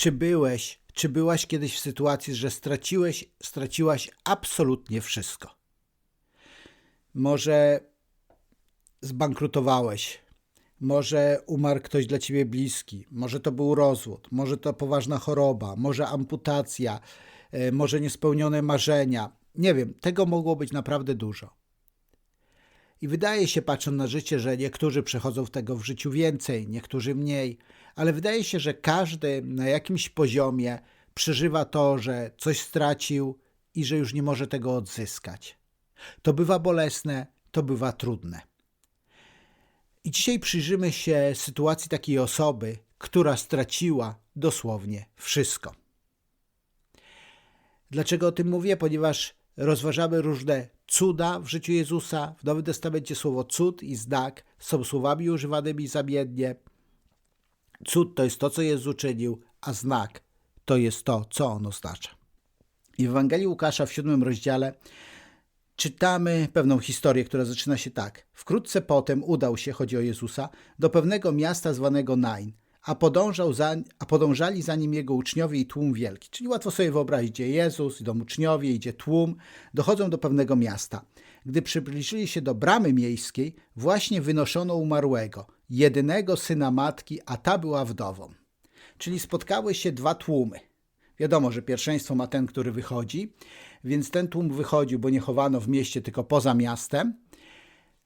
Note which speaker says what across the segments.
Speaker 1: Czy byłeś, czy byłaś kiedyś w sytuacji, że straciłeś, straciłaś absolutnie wszystko? Może zbankrutowałeś, może umarł ktoś dla ciebie bliski, może to był rozwód, może to poważna choroba, może amputacja, e, może niespełnione marzenia. Nie wiem, tego mogło być naprawdę dużo. I wydaje się, patrząc na życie, że niektórzy przechodzą w tego w życiu więcej, niektórzy mniej, ale wydaje się, że każdy na jakimś poziomie przeżywa to, że coś stracił i że już nie może tego odzyskać. To bywa bolesne, to bywa trudne. I dzisiaj przyjrzymy się sytuacji takiej osoby, która straciła dosłownie wszystko. Dlaczego o tym mówię? Ponieważ rozważamy różne cuda w życiu Jezusa. W Nowym Testamencie słowo cud i znak są słowami używanymi zamiennie. Cud to jest to, co Jezus uczynił, a znak to jest to, co on oznacza. I w Ewangelii Łukasza w siódmym rozdziale czytamy pewną historię, która zaczyna się tak. Wkrótce potem udał się, chodzi o Jezusa, do pewnego miasta zwanego Nain, a, podążał za, a podążali za nim jego uczniowie i tłum wielki. Czyli łatwo sobie wyobrazić, gdzie Jezus, idą uczniowie, idzie tłum, dochodzą do pewnego miasta. Gdy przybliżyli się do bramy miejskiej, właśnie wynoszono umarłego, jedynego syna matki, a ta była wdową. Czyli spotkały się dwa tłumy. Wiadomo, że pierwszeństwo ma ten, który wychodzi, więc ten tłum wychodził, bo nie chowano w mieście, tylko poza miastem.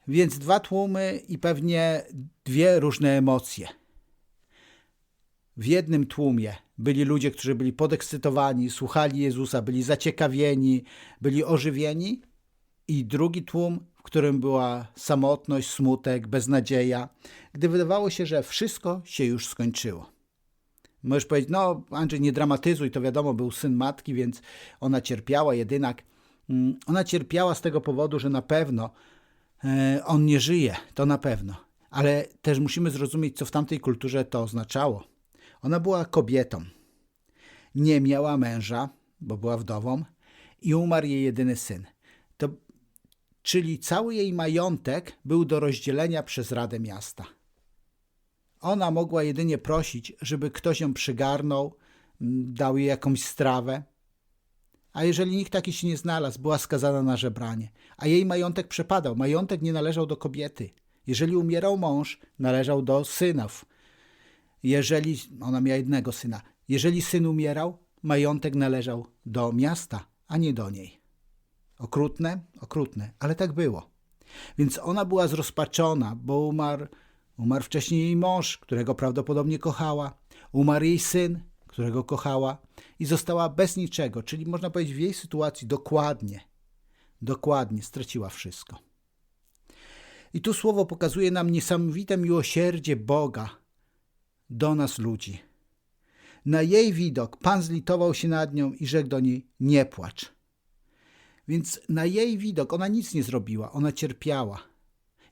Speaker 1: Więc dwa tłumy i pewnie dwie różne emocje. W jednym tłumie byli ludzie, którzy byli podekscytowani, słuchali Jezusa, byli zaciekawieni, byli ożywieni, i drugi tłum, w którym była samotność, smutek, beznadzieja, gdy wydawało się, że wszystko się już skończyło. Możesz powiedzieć, no Andrzej, nie dramatyzuj, to wiadomo, był syn matki, więc ona cierpiała, jedynak. Mm, ona cierpiała z tego powodu, że na pewno e, on nie żyje, to na pewno. Ale też musimy zrozumieć, co w tamtej kulturze to oznaczało. Ona była kobietą. Nie miała męża, bo była wdową, i umarł jej jedyny syn. Czyli cały jej majątek był do rozdzielenia przez Radę Miasta. Ona mogła jedynie prosić, żeby ktoś ją przygarnął, dał jej jakąś strawę. A jeżeli nikt taki się nie znalazł, była skazana na żebranie. A jej majątek przepadał. Majątek nie należał do kobiety. Jeżeli umierał mąż, należał do synów. Jeżeli ona miała jednego syna, jeżeli syn umierał, majątek należał do miasta, a nie do niej. Okrutne, okrutne, ale tak było. Więc ona była zrozpaczona, bo umarł Umarł wcześniej jej mąż, którego prawdopodobnie kochała. Umarł jej syn, którego kochała i została bez niczego, czyli można powiedzieć w jej sytuacji dokładnie, dokładnie straciła wszystko. I tu słowo pokazuje nam niesamowite miłosierdzie Boga do nas ludzi. Na jej widok Pan zlitował się nad nią i rzekł do niej: Nie płacz. Więc na jej widok ona nic nie zrobiła, ona cierpiała.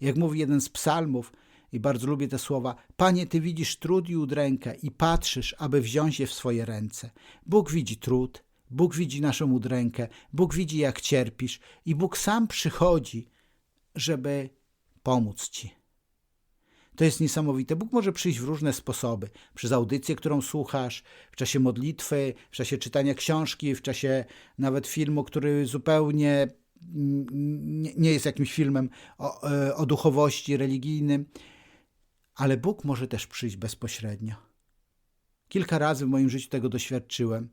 Speaker 1: Jak mówi jeden z psalmów, i bardzo lubię te słowa. Panie, Ty widzisz trud i udrękę i patrzysz, aby wziąć je w swoje ręce. Bóg widzi trud, Bóg widzi naszą udrękę, Bóg widzi, jak cierpisz i Bóg sam przychodzi, żeby pomóc Ci. To jest niesamowite. Bóg może przyjść w różne sposoby. Przez audycję, którą słuchasz, w czasie modlitwy, w czasie czytania książki, w czasie nawet filmu, który zupełnie nie jest jakimś filmem o, e, o duchowości religijnym ale Bóg może też przyjść bezpośrednio. Kilka razy w moim życiu tego doświadczyłem,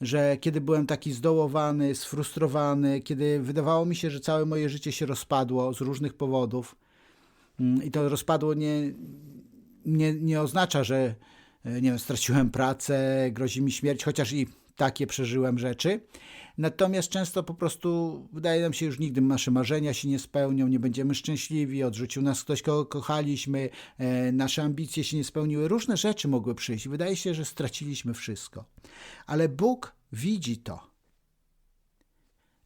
Speaker 1: że kiedy byłem taki zdołowany, sfrustrowany, kiedy wydawało mi się, że całe moje życie się rozpadło z różnych powodów, i to rozpadło nie, nie, nie oznacza, że e, nie wiem, straciłem pracę, grozi mi śmierć, chociaż i takie przeżyłem rzeczy, Natomiast często po prostu wydaje nam się, już nigdy nasze marzenia się nie spełnią, nie będziemy szczęśliwi, odrzucił nas ktoś, kogo kochaliśmy, e, nasze ambicje się nie spełniły, różne rzeczy mogły przyjść. Wydaje się, że straciliśmy wszystko. Ale Bóg widzi to.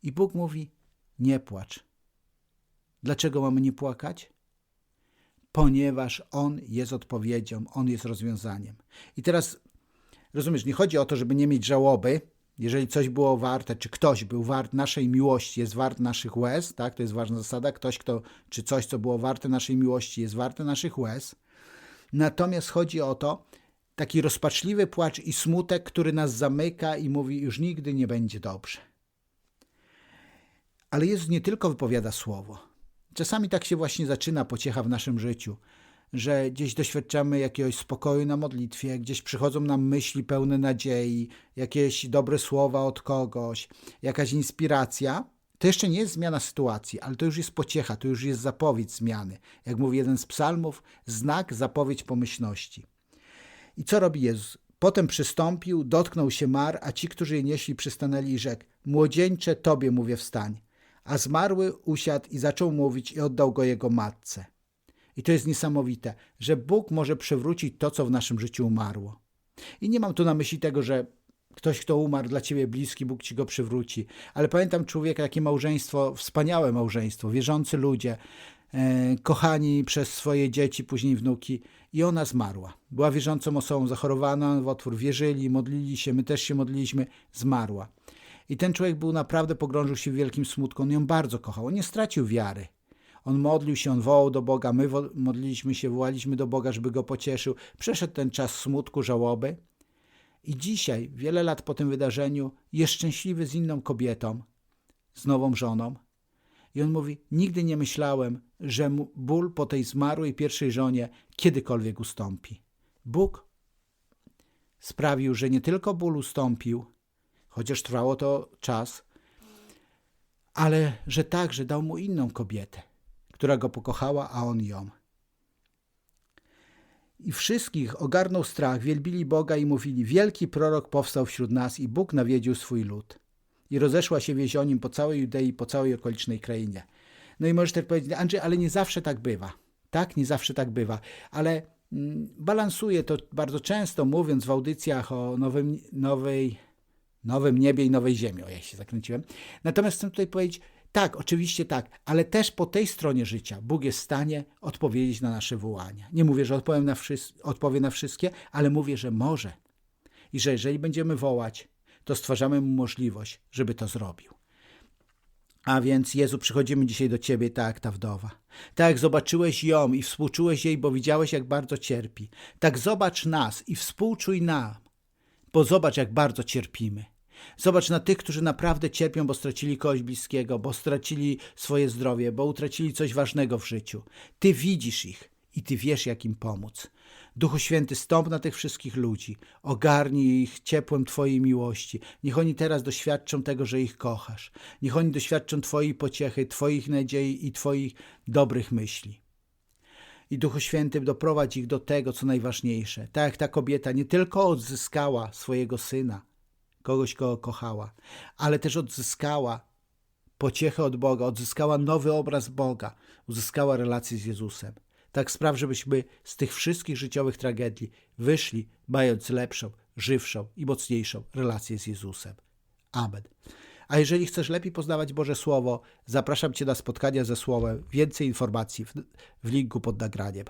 Speaker 1: I Bóg mówi: Nie płacz. Dlaczego mamy nie płakać? Ponieważ On jest odpowiedzią, On jest rozwiązaniem. I teraz rozumiesz, nie chodzi o to, żeby nie mieć żałoby, jeżeli coś było warte, czy ktoś był wart naszej miłości, jest wart naszych łez, tak, to jest ważna zasada, ktoś, kto, czy coś, co było warte naszej miłości, jest warte naszych łez. Natomiast chodzi o to, taki rozpaczliwy płacz i smutek, który nas zamyka i mówi, już nigdy nie będzie dobrze. Ale Jezus nie tylko wypowiada słowo. Czasami tak się właśnie zaczyna pociecha w naszym życiu, że gdzieś doświadczamy jakiegoś spokoju na modlitwie, gdzieś przychodzą nam myśli pełne nadziei, jakieś dobre słowa od kogoś, jakaś inspiracja. To jeszcze nie jest zmiana sytuacji, ale to już jest pociecha, to już jest zapowiedź zmiany. Jak mówi jeden z psalmów, znak, zapowiedź pomyślności. I co robi Jezus? Potem przystąpił, dotknął się mar, a ci, którzy je nieśli, przystanęli i rzekł: Młodzieńcze, tobie mówię, wstań. A zmarły usiadł i zaczął mówić i oddał go jego matce. I to jest niesamowite, że Bóg może przywrócić to, co w naszym życiu umarło. I nie mam tu na myśli tego, że ktoś, kto umarł dla ciebie bliski, Bóg ci go przywróci. Ale pamiętam człowieka, jakie małżeństwo, wspaniałe małżeństwo, wierzący ludzie, e, kochani przez swoje dzieci, później wnuki. I ona zmarła. Była wierzącą osobą, zachorowana w otwór, wierzyli, modlili się, my też się modliliśmy, zmarła. I ten człowiek był naprawdę, pogrążył się w wielkim smutku. On ją bardzo kochał, on nie stracił wiary. On modlił się, on wołał do Boga, my modliliśmy się, wołaliśmy do Boga, żeby go pocieszył. Przeszedł ten czas smutku, żałoby. I dzisiaj, wiele lat po tym wydarzeniu, jest szczęśliwy z inną kobietą, z nową żoną. I on mówi: Nigdy nie myślałem, że ból po tej zmarłej pierwszej żonie kiedykolwiek ustąpi. Bóg sprawił, że nie tylko ból ustąpił, chociaż trwało to czas, ale że także dał mu inną kobietę, która go pokochała, a on ją. I wszystkich ogarnął strach, wielbili Boga i mówili: Wielki prorok powstał wśród nas i Bóg nawiedził swój lud. I rozeszła się wieść o nim po całej Judei, po całej okolicznej krainie. No i możesz też powiedzieć, Andrzej, ale nie zawsze tak bywa. Tak, nie zawsze tak bywa, ale mm, to bardzo często, mówiąc w audycjach o nowym, nowej, nowym niebie i nowej ziemi. O, ja się zakręciłem. Natomiast chcę tutaj powiedzieć, tak, oczywiście tak, ale też po tej stronie życia Bóg jest w stanie odpowiedzieć na nasze wołania. Nie mówię, że odpowiem na odpowie na wszystkie, ale mówię, że może. I że jeżeli będziemy wołać, to stwarzamy mu możliwość, żeby to zrobił. A więc, Jezu, przychodzimy dzisiaj do Ciebie, tak jak ta wdowa. Tak jak zobaczyłeś ją i współczułeś jej, bo widziałeś, jak bardzo cierpi. Tak zobacz nas i współczuj nam, bo zobacz, jak bardzo cierpimy. Zobacz na tych, którzy naprawdę cierpią, bo stracili kogoś bliskiego, bo stracili swoje zdrowie, bo utracili coś ważnego w życiu. Ty widzisz ich i Ty wiesz, jak im pomóc. Duchu Święty, stąp na tych wszystkich ludzi, ogarnij ich ciepłem Twojej miłości. Niech oni teraz doświadczą tego, że ich kochasz. Niech oni doświadczą Twojej pociechy, Twoich nadziei i Twoich dobrych myśli. I Duchu Święty doprowadź ich do tego, co najważniejsze. Tak jak ta kobieta nie tylko odzyskała swojego syna, kogoś, kogo kochała, ale też odzyskała pociechę od Boga, odzyskała nowy obraz Boga, uzyskała relację z Jezusem. Tak spraw, żebyśmy z tych wszystkich życiowych tragedii wyszli, mając lepszą, żywszą i mocniejszą relację z Jezusem. Amen. A jeżeli chcesz lepiej poznawać Boże Słowo, zapraszam Cię na spotkania ze Słowem. Więcej informacji w, w linku pod nagraniem.